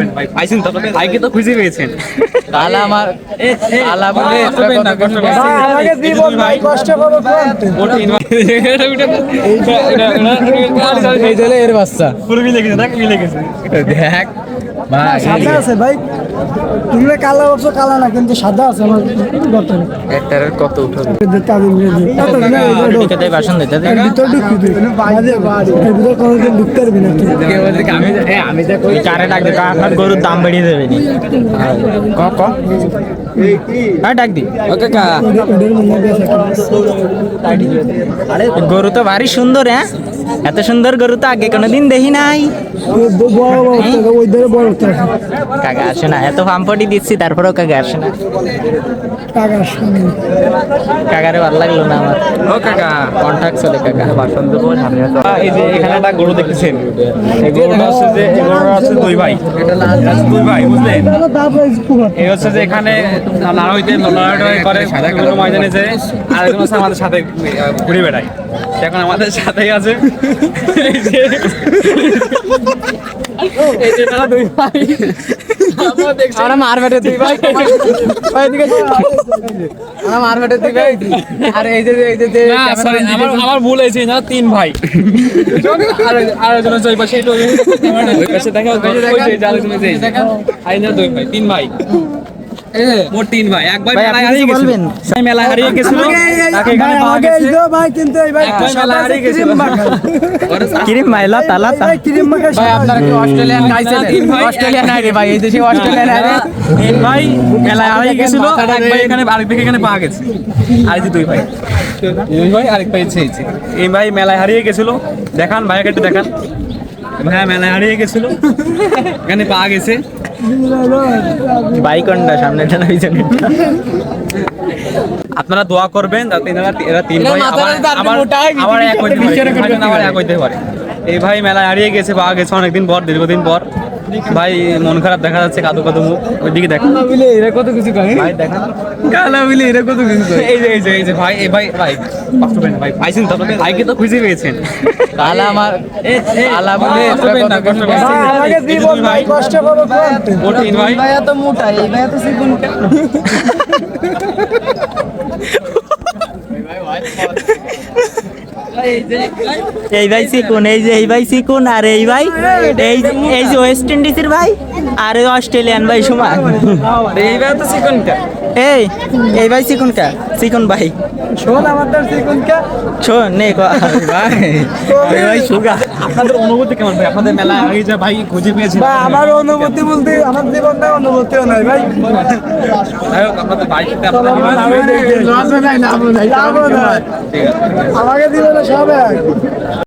open. ভাই পাইছেন তো? ভাইকে তো খুঁজে পেয়েছেন। আলা আমার আলা বলে কষ্ট পেন না, কষ্ট পেন না। ভাই, আমাকে যে জীবন ভাই। কষ্ট করো কোয়ান্তে। ওটা ইনভাইট এটা ওটা এই চলে এর বাচ্চা। পুরো মিলে গেছে দেখ মিলে গেছে? দেখ ভাই। সাদা আছে ভাই। তুমি কালা বলছো কালা না কিন্তু সাদা আছে আমার গতরে একটার কত উঠবে? বাসন দিতে ভিতর ঢুকবি ভিতর কোনোদিন ঢুকতে পারবি না আমি আমি যা কই কারে ডাক দে আপনার গরুর দাম বাড়িয়ে দেবে নি। ক ক? হ্যাঁ ডাক দি। ওকে কা। হয়। গরু তো ভারী সুন্দর হ্যাঁ? এত সুন্দর গরু তো আগে কোনোদিন দেখি নাই। বড় বড় কাকা আসে না। এত পাম্পটি দিচ্ছি তারপরেও কাকা আসে না। কাকারে ভালো লাগল না আমার। ও কাকা কন্ট্যাক্ট চলে কাকা। বাসন দেবো এই যে এখানে একটা গরু দেখতেছেন। এই গরুটা হচ্ছে যে এই গরুটা হচ্ছে দুই ভাই। দুই ভাই বুঝলেন। এই হচ্ছে যে এখানে লড়াই করে ময়দানে যে আর আমাদের সাথে ঘুরে বেড়ায়। এখন আমাদের সাথেই আছে। এই যে তারা দুই ভাই। আমরা মারবেটে তুই ভাই। ওইদিকে আমরা মারবেটে তুই ভাই। আর এই যে এই যে যে না সরি আমার আমার ভুল হয়েছে না তিন ভাই। আর আর একজন হচ্ছে ওই পাশে এটা ওই পাশে দেখা ওই যে যে আরেকজন যে। আর এই দুই ভাই তিন ভাই। মোট তিন ভাই। এক ভাই ভাই, মেলায় হারিয়ে গেছিল বলবেন? মেলায় হারিয়ে গেছিল। আমাকে এই- এই- তাকে এখানে পাওয়া গেছে। ভাই, কিন্তু এই ভাই এক ভাই সাদা মেলায় হারিয়ে গেছিল। ক্রিম মাইলা তালা এই ক্রিম মাখা ভাই আপনারা কি অস্ট্রেলিয়ান খাইছেন? অস্ট্রেলিয়ান নাই রে ভাই এই দেশে অস্ট্রেলিয়ান নাই। রে তিন ভাই মেলায় হারিয়ে গেছিল। এক ভাই এখানে আরেক ভাই এখানে পাওয়া গেছে। আর এই যে দুই ভাই। দুই ভাই আরেক ভাই এই ভাই মেলায় হারিয়ে গেছিল। দেখান ভাইকে একটু দেখান। ভাইয়া মেলায় হারিয়ে গেছিল। এখানে পাওয়া গেছে। বাইক অন্ডা সামনেটা না পিছনে আপনারা দোয়া করবেন যাতে এনারা এরা তিন ভাই আবার আবার এক হইতে পারে। আবার এক হইতে পারে। এই ভাই মেলায় হারিয়ে গেছে পাওয়া গেছে অনেকদিন পর দীর্ঘদিন পর। ভাই মন খারাপ দেখা যাচ্ছে কাদু কাদু মুখ। ওইদিকে দেখেন বলে এরা কত কিছু করে ভাই দেখেন কালা বলে এরা কত কিছু করে এই যে এই যে এই যে ভাই এই ভাই ভাই কষ্ট পেন ভাই। পাইছেন তো? আপনাদের ভাইকে তো খুঁজে পেয়েছেন। কালা আমার আলা বলে কষ্ট পেন না, কষ্ট পেন ভাই, আমাকে জীবন ভাই। কষ্ট করো। ওর তিন ভাই। এত মোটা এই ভাই এত চিকন এই ভাই সিকুন, এই যে, এই ভাই সিকুন, আর এই ভাই, এই যে ওয়েস্ট ইন্ডিজের ভাই। আর অস্ট্রেলিয়ান ভাই এই ভাই তো চিকন কা এই এই ভাই চিকুন কা চিকুন ভাই। শোন আমাদের চিকুনকে। শোন নে ক। ভাই এই ভাই সুগা আপনাদের অনুভূতি কেমন ভাই? আপনাদের মেলায় এই যে ভাই খুঁজে পেয়েছেন ভাই আমার অনুভূতি বলতে আমার জীবনে অনুভূতিও নাই ভাই। হোক, আপনাদের বাড়িতে আপনাদের লাভও নাই, লাভও নাই। ঠিক আছে। আমাকে দিবে না সব এক।